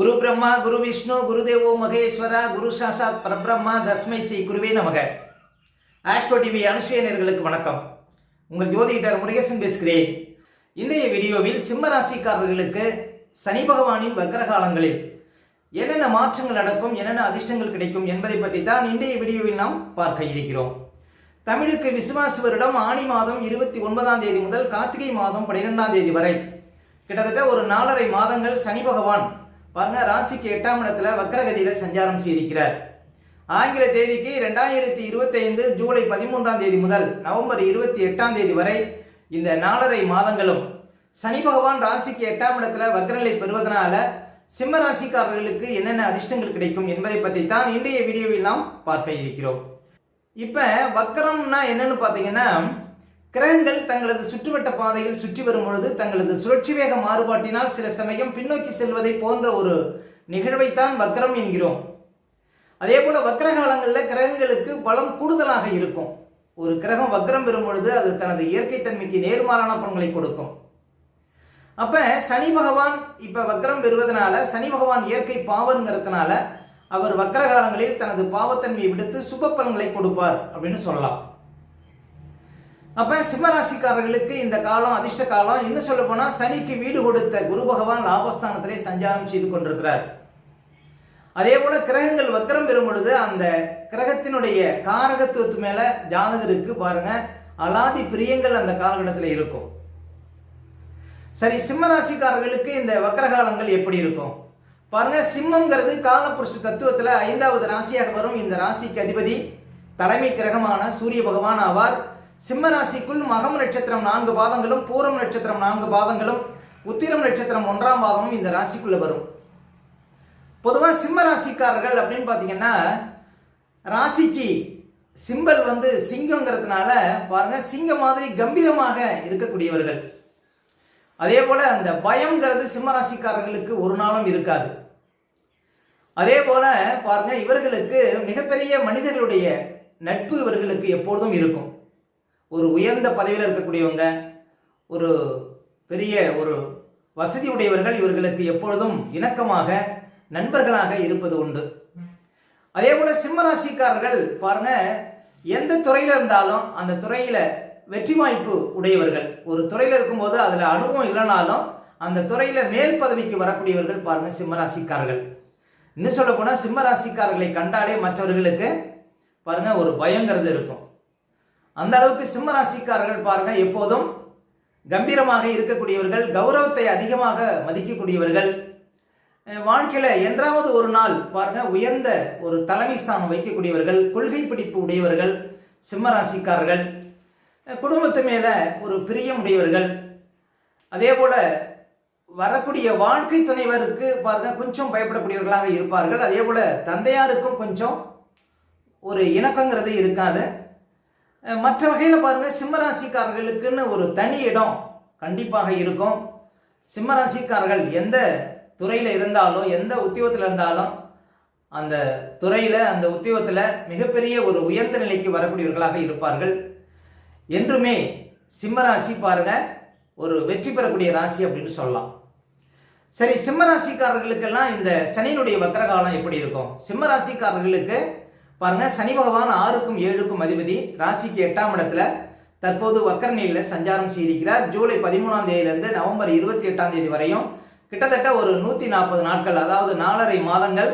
குரு பிரம்மா குரு விஷ்ணு குருதேவோ மகேஸ்வரா குரு சாசாத் பரபிரம்மா தஸ்மை ஸ்ரீ குருவே நமக. ஆஸ்ட்ரோ டிவி அனுசுயர்களுக்கு வணக்கம். உங்கள் ஜோதிடர் முருகேசன் பேசுகிறேன். இன்றைய வீடியோவில் சிம்ம ராசிக்காரர்களுக்கு சனி பகவானின் வக்ரகாலங்களில் என்னென்ன மாற்றங்கள் நடக்கும் என்னென்ன அதிர்ஷ்டங்கள் கிடைக்கும் என்பதை பற்றி தான் இன்றைய வீடியோவில் நாம் பார்க்க இருக்கிறோம். தமிழுக்கு விசுவாச வருடம் ஆணி மாதம் இருபத்தி ஒன்பதாம் தேதி முதல் கார்த்திகை மாதம் பனிரெண்டாம் தேதி வரை. கிட்டத்தட்ட ஒரு நாலரை மாதங்கள் சனி பகவான் பாருங்க ராசிக்கு எட்டாம் இடத்துல வக்கரகதியில சஞ்சாரம் செய்திருக்கிறார். ஆங்கில தேதிக்கு ரெண்டாயிரத்தி இருபத்தைந்து ஜூலை பதிமூன்றாம் தேதி முதல் நவம்பர் இருபத்தி எட்டாம் தேதி வரை இந்த நாலரை மாதங்களும் சனி பகவான் ராசிக்கு எட்டாம் இடத்துல வக்ரநிலை பெறுவதனால சிம்ம ராசிக்காரர்களுக்கு என்னென்ன அதிர்ஷ்டங்கள் கிடைக்கும் என்பதை பற்றி தான் இன்றைய வீடியோவில் நாம் பார்க்க இருக்கிறோம். இப்போ வக்கரம்னா என்னன்னு பார்த்தீங்கன்னா கிரகங்கள் தங்களது சுற்றுவட்ட பாதையில் சுற்றி வரும் பொழுது தங்களது சுழற்சி வேக மாறுபாட்டினால் சில சமயம் பின்னோக்கி செல்வதை போன்ற ஒரு நிகழ்வைத்தான் வக்ரம் என்கிறோம். அதே போல வக்கர காலங்களில் கிரகங்களுக்கு பலம் கூடுதலாக இருக்கும். ஒரு கிரகம் வக்ரம் பெறும் பொழுது அது தனது இயற்கை தன்மைக்கு நேர்மாறான பலன்களை கொடுக்கும். அப்ப சனி பகவான் இப்ப வக்ரம் பெறுவதனால சனி பகவான் இயற்கை பாவங்கிறதுனால அவர் வக்கர காலங்களில் தனது பாவத்தன்மையை விடுத்து சுப பலன்களை கொடுப்பார் அப்படின்னு சொல்லலாம். அப்ப சிம்மராசிக்காரர்களுக்கு இந்த காலம் அதிர்ஷ்ட காலம் இன்னும் சொல்ல போனா சனிக்கு வீடு கொடுத்த குரு பகவான் லாபஸ்தானத்திலே சஞ்சாரம் செய்து கொண்டிருக்கிறார். அதே போல கிரகங்கள் வக்கரம் பெறும் பொழுது அந்த கிரகத்தினுடைய காரகத்துவத்து மேல ஜாதகருக்கு பாருங்க. அலாதி பிரியங்கள் அந்த காலகட்டத்தில் இருக்கும். சரி சிம்மராசிக்காரர்களுக்கு இந்த வக்கர காலங்கள் எப்படி இருக்கும்? பாருங்க சிம்மங்கிறது காலப்புருஷ தத்துவத்தில் ஐந்தாவது ராசியாக வரும். இந்த ராசிக்கு அதிபதி தலைமை கிரகமான சூரிய பகவான் ஆவார். சிம்ம ராசிக்குள் மகம் நட்சத்திரம் நான்கு பாதங்களும் பூரம் நட்சத்திரம் நான்கு பாதங்களும் உத்திரம் நட்சத்திரம் ஒன்றாம் பாதமும் இந்த ராசிக்குள்ள வரும். பொதுவாக சிம்ம ராசிக்காரர்கள் அப்படின்னு பார்த்தீங்கன்னா ராசிக்கு சிம்பல் வந்து சிங்கங்கிறதுனால பாருங்க சிங்கம் மாதிரி கம்பீரமாக இருக்கக்கூடியவர்கள். அதே போல அந்த பயம்ங்கிறது சிம்ம ராசிக்காரர்களுக்கு ஒரு நாளும் இருக்காது. அதே போல பாருங்க இவர்களுக்கு மிகப்பெரிய மனிதர்களுடைய நட்பு இவர்களுக்கு எப்பொழுதும் இருக்கும். ஒரு உயர்ந்த பதவியில் இருக்கக்கூடியவங்க ஒரு பெரிய ஒரு வசதி உடையவர்கள் இவர்களுக்கு எப்பொழுதும் இணக்கமாக நண்பர்களாக இருப்பது உண்டு. அதே போல சிம்ம ராசிக்காரர்கள் பாருங்க எந்த துறையில இருந்தாலும் அந்த துறையில வெற்றி வாய்ப்பு உடையவர்கள். ஒரு துறையில இருக்கும்போது அதுல அனுபவம் இல்லைனாலும் அந்த துறையில மேல் பதவிக்கு வரக்கூடியவர்கள் பாருங்க சிம்ம ராசிக்காரர்கள் இன்னும் சொல்ல போனா சிம்மராசிக்காரர்களை கண்டாலே மற்றவர்களுக்கு பாருங்க ஒரு பயங்கிறது இருக்கும். அந்த அளவுக்கு சிம்ம ராசிக்காரர்கள் பாருங்க எப்போதும் கம்பீரமாக இருக்கக்கூடியவர்கள் கௌரவத்தை அதிகமாக மதிக்கக்கூடியவர்கள். வாழ்க்கையில என்றாவது ஒரு நாள் பாருங்க உயர்ந்த ஒரு தலைமை ஸ்தானம் வைக்கக்கூடியவர்கள் கொள்கை பிடிப்பு உடையவர்கள் சிம்ம ராசிக்காரர்கள் குடும்பத்து மேல ஒரு பிரியம் உடையவர்கள். அதே போல வரக்கூடிய வாழ்க்கை துணைவருக்கு பாருங்க கொஞ்சம் பயப்படக்கூடியவர்களாக இருப்பார்கள். அதே போல தந்தையாருக்கும் கொஞ்சம் ஒரு இணக்கங்கிறது இருக்காது. மற்ற வகையில் பாருங்கள் சிம்மராசிக்காரர்களுக்குன்னு ஒரு தனி இடம் கண்டிப்பாக இருக்கும். சிம்மராசிக்காரர்கள் எந்த துறையில் இருந்தாலும் எந்த உத்தியோகத்தில் இருந்தாலும் அந்த துறையில் அந்த உத்தியோகத்தில் மிகப்பெரிய ஒரு உயர்ந்த நிலைக்கு வரக்கூடியவர்களாக இருப்பார்கள். என்றுமே சிம்மராசி பாருங்க ஒரு வெற்றி பெறக்கூடிய ராசி அப்படின்னு சொல்லலாம். சரி சிம்மராசிக்காரர்களுக்கெல்லாம் இந்த சனியினுடைய வக்கரகாலம் எப்படி இருக்கும்? சிம்மராசிக்காரர்களுக்கு பாருங்க சனி பகவான் ஆறுக்கும் ஏழுக்கும் அதிபதி ராசிக்கு எட்டாம் இடத்துல தற்போது வக்கர நிலையில் சஞ்சாரம் செய்திருக்கிறார். ஜூலை பதிமூணாம் தேதியிலிருந்து நவம்பர் இருபத்தி எட்டாம் தேதி வரையும் கிட்டத்தட்ட ஒரு நூற்றி நாற்பது நாட்கள் அதாவது நாலரை மாதங்கள்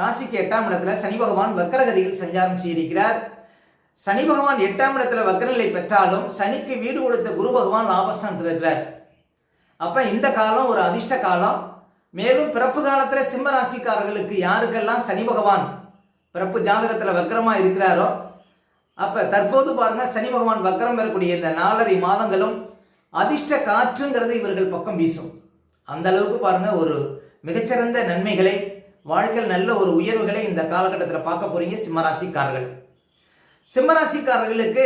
ராசிக்கு எட்டாம் இடத்துல சனி பகவான் வக்கரகதியில் சஞ்சாரம் செய்திருக்கிறார். சனி பகவான் எட்டாம் இடத்துல வக்கரநிலை பெற்றாலும் சனிக்கு வீடு கொடுத்த குரு பகவான் லாபஸ்தானத்தில் இருக்கிறார். அப்ப இந்த காலம் ஒரு அதிர்ஷ்ட காலம். மேலும் பிறப்பு காலத்துல சிம்ம ராசிக்காரர்களுக்கு யாருக்கெல்லாம் சனி பகவான் பிறப்பு ஜாதகத்தில் வக்கரமாக இருக்கிறாரோ அப்போ தற்போது பாருங்கள் சனி பகவான் வக்கரம் பெறக்கூடிய இந்த நாலரை மாதங்களும் அதிர்ஷ்ட காற்றுங்கிறது இவர்கள் பக்கம் வீசும். அந்த அளவுக்கு பாருங்க ஒரு மிகச்சிறந்த நன்மைகளை வாழ்க்கையில் நல்ல ஒரு உயர்வுகளை இந்த காலகட்டத்தில் பார்க்க போறீங்க சிம்மராசிக்காரர்கள். சிம்மராசிக்காரர்களுக்கு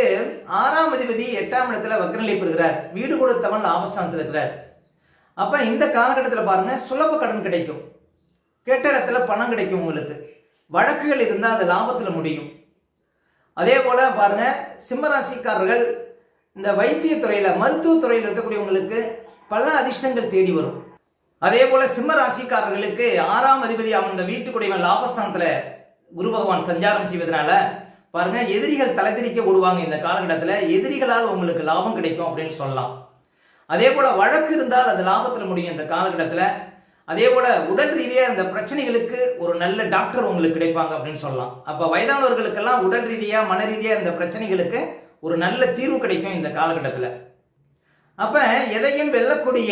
ஆறாம் அதிபதி எட்டாம் இடத்துல வக்கரநிலை பெறுகிறார். வீடு கொடுத்தவன் ஆபஸ்தானத்தில் இருக்கிறார். அப்போ இந்த காலகட்டத்தில் பாருங்கள் சுலப கடன் கிடைக்கும். கேட்ட இடத்துல பணம் கிடைக்கும் உங்களுக்கு. வழக்குகள் இருந்தால் அது லாபத்தில் முடியும். அதே போல் பாருங்க சிம்மராசிக்காரர்கள் இந்த வைத்தியத்துறையில் மருத்துவத்துறையில் இருக்கக்கூடியவங்களுக்கு பல அதிர்ஷ்டங்கள் தேடி வரும். அதே போல் சிம்ம ராசிக்காரர்களுக்கு ஆறாம் அதிபதி அமர்ந்த வீட்டுக்குடைய லாபஸ்தானத்தில் குரு பகவான் சஞ்சாரம் செய்வதனால பாருங்க எதிரிகள் தலைதிரிக்க ஓடுவாங்க இந்த காலகட்டத்தில். எதிரிகளால் உங்களுக்கு லாபம் கிடைக்கும் அப்படின்னு சொல்லலாம். அதே போல் வழக்கு இருந்தால் அது லாபத்தில் முடியும் இந்த காலகட்டத்தில். அதே போல உடல் ரீதியாக இந்த பிரச்சனைகளுக்கு ஒரு நல்ல டாக்டர் உங்களுக்கு கிடைப்பாங்க அப்படின்னு சொல்லலாம். அப்போ வயதானவர்களுக்கெல்லாம் உடல் ரீதியாக மன ரீதியாக இந்த பிரச்சனைகளுக்கு ஒரு நல்ல தீர்வு கிடைக்கும் இந்த காலகட்டத்தில். அப்போ எதையும் வெல்லக்கூடிய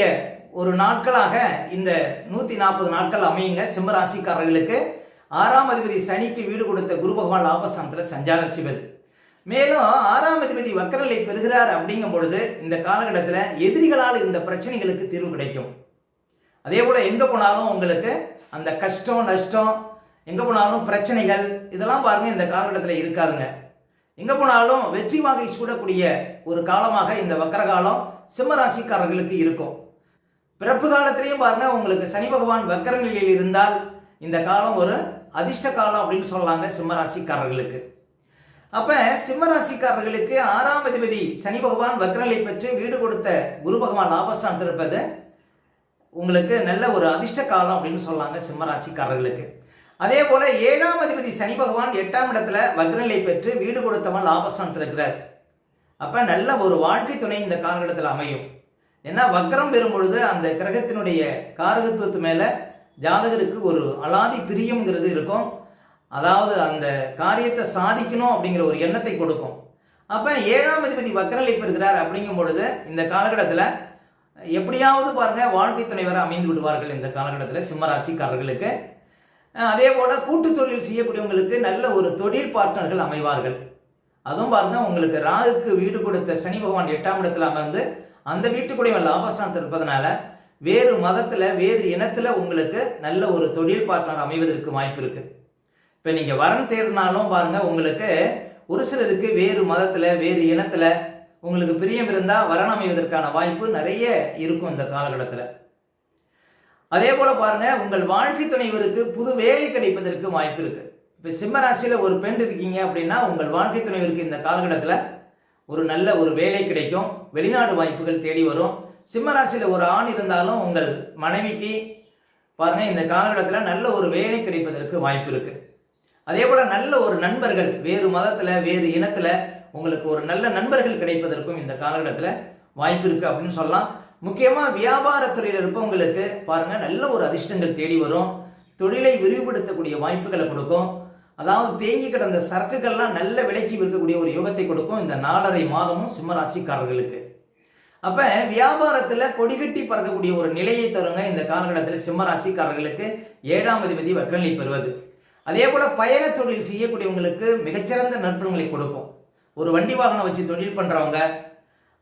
ஒரு நாட்களாக இந்த நூற்றி நாற்பது நாட்கள் அமையுங்க. சிம்மராசிக்காரர்களுக்கு ஆறாம் அதிபதி சனிக்கு வீடு கொடுத்த குரு பகவான் லாபஸ்தானத்தில் சஞ்சாரம் செய்வது. மேலும் ஆறாம் அதிபதி வக்கரலை பெறுகிறார் அப்படிங்கும் பொழுது இந்த காலகட்டத்தில் எதிரிகளால் இந்த பிரச்சனைகளுக்கு தீர்வு கிடைக்கும். அதே போல் எங்கே போனாலும் உங்களுக்கு அந்த கஷ்டம் நஷ்டம் எங்கே போனாலும் பிரச்சனைகள் இதெல்லாம் பாருங்க இந்த காலகட்டத்தில் இருக்காதுங்க. எங்கே போனாலும் வெற்றி வாகை சூடக்கூடிய ஒரு காலமாக இந்த வக்கரகாலம் சிம்மராசிக்காரர்களுக்கு சிம்ம ராசிக்காரர்களுக்கு இருக்கும். பிறப்பு காலத்திலையும் பாருங்க உங்களுக்கு சனி பகவான் வக்கர நிலையில் இருந்தால் இந்த காலம் ஒரு அதிர்ஷ்ட காலம் அப்படின்னு சொல்லலாங்க சிம்ம ராசிக்காரர்களுக்கு சிம்மராசிக்காரர்களுக்கு சிம்ம ராசிக்காரர்களுக்கு ஆறாம் அதிபதி சனி பகவான் வக்ரநிலை பெற்று வீடு கொடுத்த குரு பகவான் ஆபஸ்தான் திருப்பது உங்களுக்கு நல்ல ஒரு அதிர்ஷ்ட காலம் அப்படின்னு சொல்லலாங்க சிம்மராசிக்காரர்களுக்கு. அதே போல ஏழாம் அதிபதி சனி பகவான் எட்டாம் இடத்துல வக்ரநிலை பெற்று வீடு கொடுத்தவன் லாபஸ்தானத்தில் இருக்கிறார் அப்ப நல்ல ஒரு வாழ்க்கை துணை இந்த காலகட்டத்தில் அமையும். ஏன்னா வக்ரம் பெறும் பொழுது அந்த கிரகத்தினுடைய காரகத்துவத்து மேல ஜாதகருக்கு ஒரு அலாதி பிரியம்ங்கிறது இருக்கும். அதாவது அந்த காரியத்தை சாதிக்கணும் அப்படிங்கிற ஒரு எண்ணத்தை கொடுக்கும். அப்போ ஏழாம் அதிபதி வக்கரலை பெறுகிறார் அப்படிங்கும் பொழுது இந்த காலகட்டத்தில் எப்படியாவது பாருங்க வாழ்க்கை துணைவரை அமைந்து விடுவார்கள் இந்த காலகட்டத்தில் சிம்மராசிக்காரர்களுக்கு. அதே போல கூட்டு தொழில் செய்யக்கூடியவங்களுக்கு நல்ல ஒரு தொழில் பார்ட்னர்கள் அமைவார்கள். அதுவும் பாருங்க உங்களுக்கு ராகுக்கு வீடு கொடுத்த சனி பகவான் எட்டாம் இடத்துல அமர்ந்து அந்த வீட்டுக்குடைய லாபஸ்தானத்தில் இருப்பதனால வேறு மதத்தில் வேறு இனத்தில் உங்களுக்கு நல்ல ஒரு தொழில் பார்ட்னர் அமைவதற்கு வாய்ப்பு இருக்கு. இப்போ நீங்கள் வரன் தேடினாலும் பாருங்க உங்களுக்கு ஒரு சிலருக்கு வேறு மதத்தில் வேறு இனத்தில் உங்களுக்கு பிரியம் இருந்தால் வரணம் அமைவதற்கான வாய்ப்பு நிறைய இருக்கும் இந்த காலகட்டத்தில். அதே போல பாருங்க உங்கள் வாழ்க்கை துணைவருக்கு புது வேலை கிடைப்பதற்கு வாய்ப்பு இருக்கு. இப்போ சிம்மராசியில் ஒரு பெண் இருக்கீங்க அப்படின்னா உங்கள் வாழ்க்கை துணைவருக்கு இந்த காலகட்டத்தில் ஒரு நல்ல ஒரு வேலை கிடைக்கும். வெளிநாடு வாய்ப்புகள் தேடி வரும். சிம்மராசியில் ஒரு ஆண் இருந்தாலும் உங்கள் மனைவிக்கு பாருங்க இந்த காலகட்டத்தில் நல்ல ஒரு வேலை கிடைப்பதற்கு வாய்ப்பு இருக்கு. அதே போல நல்ல ஒரு நண்பர்கள் வேறு மதத்தில் வேறு இனத்தில் உங்களுக்கு ஒரு நல்ல நண்பர்கள் கிடைப்பதற்கும் இந்த காலகட்டத்தில் வாய்ப்பு இருக்குது அப்படின்னு சொல்லலாம். முக்கியமாக வியாபாரத்துறையில் இருப்பவங்களுக்கு பாருங்கள் நல்ல ஒரு அதிர்ஷ்டங்கள் தேடி வரும். தொழிலை விரிவுபடுத்தக்கூடிய வாய்ப்புகளை கொடுக்கும். அதாவது தேங்கி கிடந்த சரக்குகள்லாம் நல்ல விலைக்கு விற்கக்கூடிய ஒரு யோகத்தை கொடுக்கும் இந்த நாலரை மாதமும் சிம்மராசிக்காரர்களுக்கு. அப்போ வியாபாரத்தில் கொடிகட்டி பறக்கக்கூடிய ஒரு நிலையை தருங்க இந்த காலகட்டத்தில் சிம்மராசிக்காரர்களுக்கு ஏழாம் அதிபதி வக்கநிலை பெறுவது. அதே போல் பயண தொழில் செய்யக்கூடியவங்களுக்கு மிகச்சிறந்த நற்பலன்களை கொடுக்கும். ஒரு வண்டி வாகனம் வச்சு தொழில் பண்ணுறவங்க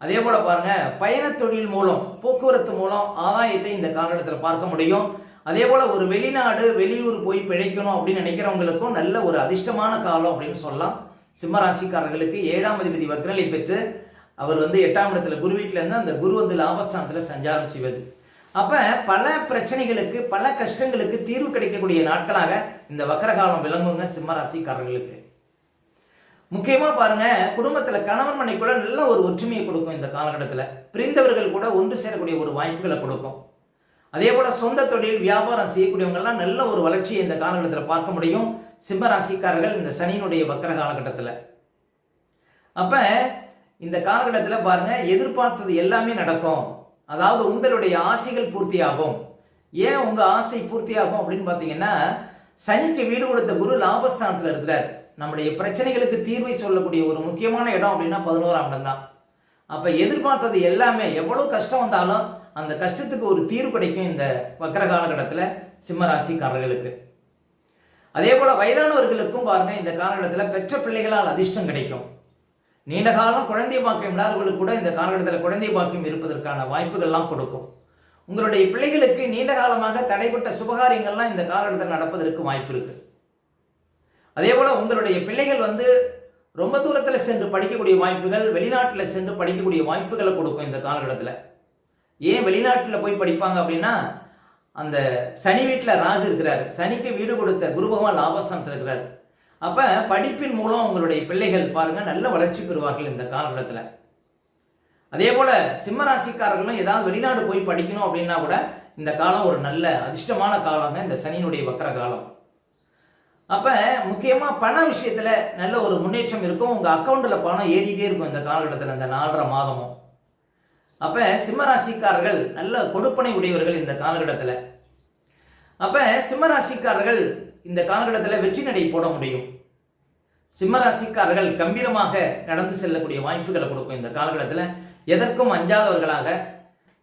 அதே போல் பாருங்கள் பயண தொழில் மூலம் போக்குவரத்து மூலம் ஆதாயத்தை இந்த காலகட்டத்தில் பார்க்க முடியும். அதே போல் ஒரு வெளிநாடு வெளியூர் போய் பிழைக்கணும் அப்படின்னு நினைக்கிறவங்களுக்கும் நல்ல ஒரு அதிர்ஷ்டமான காலம் அப்படின்னு சொல்லலாம். சிம்மராசிக்காரர்களுக்கு ஏழாம் அதிபதி வக்ரலை பெற்று அவர் வந்து எட்டாம் இடத்துல குரு வீட்டிலேருந்து அந்த குரு வந்து லாபஸ்தானத்தில் சஞ்சாரம் செய்வது அப்போ பல பிரச்சனைகளுக்கு பல கஷ்டங்களுக்கு தீர்வு கிடைக்கக்கூடிய நாட்களாக இந்த வக்கரகாலம் விளங்குங்க சிம்மராசிக்காரர்களுக்கு. முக்கியமாக பாருங்க குடும்பத்தில் கணவன் மனைக்குள்ள நல்ல ஒரு ஒற்றுமையை கொடுக்கும் இந்த காலகட்டத்தில். பிரிந்தவர்கள் கூட ஒன்று சேரக்கூடிய ஒரு வாய்ப்புகளை கொடுக்கும். அதே போல சொந்த தொழில் வியாபாரம் செய்யக்கூடியவங்கெல்லாம் நல்ல ஒரு வளர்ச்சியை இந்த காலகட்டத்தில் பார்க்க முடியும். சிம்ம ராசிக்காரர்கள் இந்த சனியினுடைய வக்கர காலகட்டத்தில். அப்ப இந்த காலகட்டத்தில் பாருங்க எதிர்பார்த்தது எல்லாமே நடக்கும். அதாவது உங்களுடைய ஆசைகள் பூர்த்தியாகும். ஏன் உங்க ஆசை பூர்த்தியாகும் அப்படின்னு பார்த்தீங்கன்னா சனிக்கு வீடு கொடுத்த குரு லாபஸ்தானத்தில் இருக்கிறார். நம்முடைய பிரச்சனைகளுக்கு தீர்வை சொல்லக்கூடிய ஒரு முக்கியமான இடம் அப்படின்னா பதினோராம் இடம் தான். அப்போ எதிர்பார்த்தது எல்லாமே எவ்வளோ கஷ்டம் வந்தாலும் அந்த கஷ்டத்துக்கு ஒரு தீர்வு கிடைக்கும் இந்த வக்கர காலகட்டத்தில் சிம்மராசிக்காரர்களுக்கு. அதே போல் வயதானவர்களுக்கும் பாருங்கள் இந்த காலகட்டத்தில் பெற்ற பிள்ளைகளால் அதிர்ஷ்டம் கிடைக்கும். நீண்ட காலம் குழந்தை பாக்கியம் இல்லாதவர்களுக்கு கூட இந்த காலகட்டத்தில் குழந்தை பாக்கியம் இருப்பதற்கான வாய்ப்புகள்லாம் கொடுக்கும். உங்களுடைய பிள்ளைகளுக்கு நீண்ட காலமாக தடைப்பட்ட சுபகாரியங்கள்லாம் இந்த காலகட்டத்தில் நடப்பதற்கு வாய்ப்பு இருக்குது அதே போல் உங்களுடைய பிள்ளைகள் வந்து ரொம்ப தூரத்தில் சென்று படிக்கக்கூடிய வாய்ப்புகள் வெளிநாட்டில் சென்று படிக்கக்கூடிய வாய்ப்புகளை கொடுக்கும் இந்த காலகட்டத்தில். ஏன் வெளிநாட்டில் போய் படிப்பாங்க அப்படின்னா அந்த சனி வீட்டில் ராகு இருக்கிறார். சனிக்கு வீடு கொடுத்த குரு பகவான் லாபஸ்தானத்தில் இருக்கிறார். அப்போ படிப்பின் மூலம் உங்களுடைய பிள்ளைகள் பாருங்கள் நல்ல வளர்ச்சி பெறுவார்கள் இந்த காலகட்டத்தில். அதே போல் சிம்மராசிக்காரர்களும் ஏதாவது வெளிநாடு போய் படிக்கணும் அப்படின்னா கூட இந்த காலம் ஒரு நல்ல அதிர்ஷ்டமான காலங்க இந்த சனியினுடைய வக்கர காலம். அப்போ முக்கியமாக பண விஷயத்தில் நல்ல ஒரு முன்னேற்றம் இருக்கும். உங்கள் அக்கௌண்ட்டில் பணம் ஏறிட்டே இருக்கும் இந்த காலகட்டத்தில் இந்த நாலரை மாதமும். அப்போ சிம்மராசிக்காரர்கள் நல்ல கொடுப்பனை உடையவர்கள் இந்த காலகட்டத்தில். அப்போ சிம்மராசிக்காரர்கள் இந்த காலகட்டத்தில் வெற்றி நடை போட முடியும். சிம்மராசிக்காரர்கள் கம்பீரமாக நடந்து செல்லக்கூடிய வாய்ப்புகளை கொடுக்கும் இந்த காலகட்டத்தில். எதற்கும் அஞ்சாதவர்களாக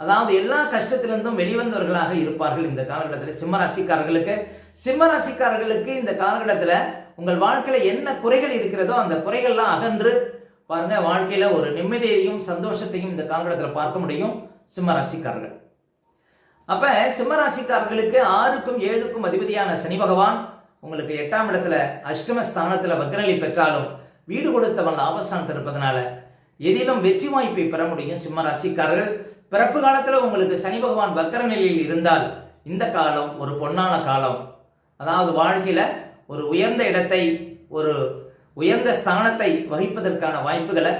அதாவது எல்லா கஷ்டத்திலிருந்தும் வெளிவந்தவர்களாக இருப்பார்கள் இந்த காலகட்டத்தில் சிம்மராசிக்காரர்களுக்கு. சிம்மராசிக்காரர்களுக்கு இந்த காலகட்டத்தில் உங்கள் வாழ்க்கையில் என்ன குறைகள் இருக்கிறதோ அந்த குறைகள்லாம் அகன்று பாருங்க வாழ்க்கையில் ஒரு நிம்மதியையும் சந்தோஷத்தையும் இந்த காலகட்டத்தில் பார்க்க முடியும் சிம்மராசிக்காரர்கள் அப்போ சிம்மராசிக்காரர்களுக்கு ஆறுக்கும் ஏழுக்கும் அதிபதியான சனி பகவான் உங்களுக்கு எட்டாம் இடத்துல அஷ்டம ஸ்தானத்தில் வக்ரநிலை பெற்றாலும் வீடு கொடுத்தவன் லாபஸ்தானத்தில் இருப்பதனால எதிலும் வெற்றி வாய்ப்பை பெற முடியும் சிம்ம ராசிக்காரர்கள். பிறப்பு காலத்தில் உங்களுக்கு சனி பகவான் வக்கர நிலையில் இருந்தால் இந்த காலம் ஒரு பொன்னான காலம். அதாவது வாழ்க்கையில் ஒரு உயர்ந்த இடத்தை ஒரு உயர்ந்த ஸ்தானத்தை வகிப்பதற்கான வாய்ப்புகளை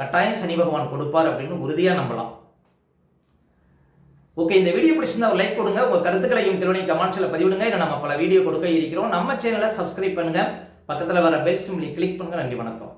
கட்டாயம் சனி பகவான் கொடுப்பார் அப்படின்னு உறுதியாக நம்பலாம். ஓகே இந்த வீடியோ பிடிச்சிருந்தா ஒரு லைக் கொடுங்க. உங்கள் கருத்துக்களையும் திருவணி கமெண்ட்ஸில் பதிவிடுங்க. இல்லை நம்ம பல வீடியோ கொடுக்க இருக்கிறோம். நம்ம சேனலை சப்ஸ்கிரைப் பண்ணுங்கள் பக்கத்தில் வர பெல் சிம்லி கிளிக் பண்ணுங்கள் நன்றி வணக்கம்.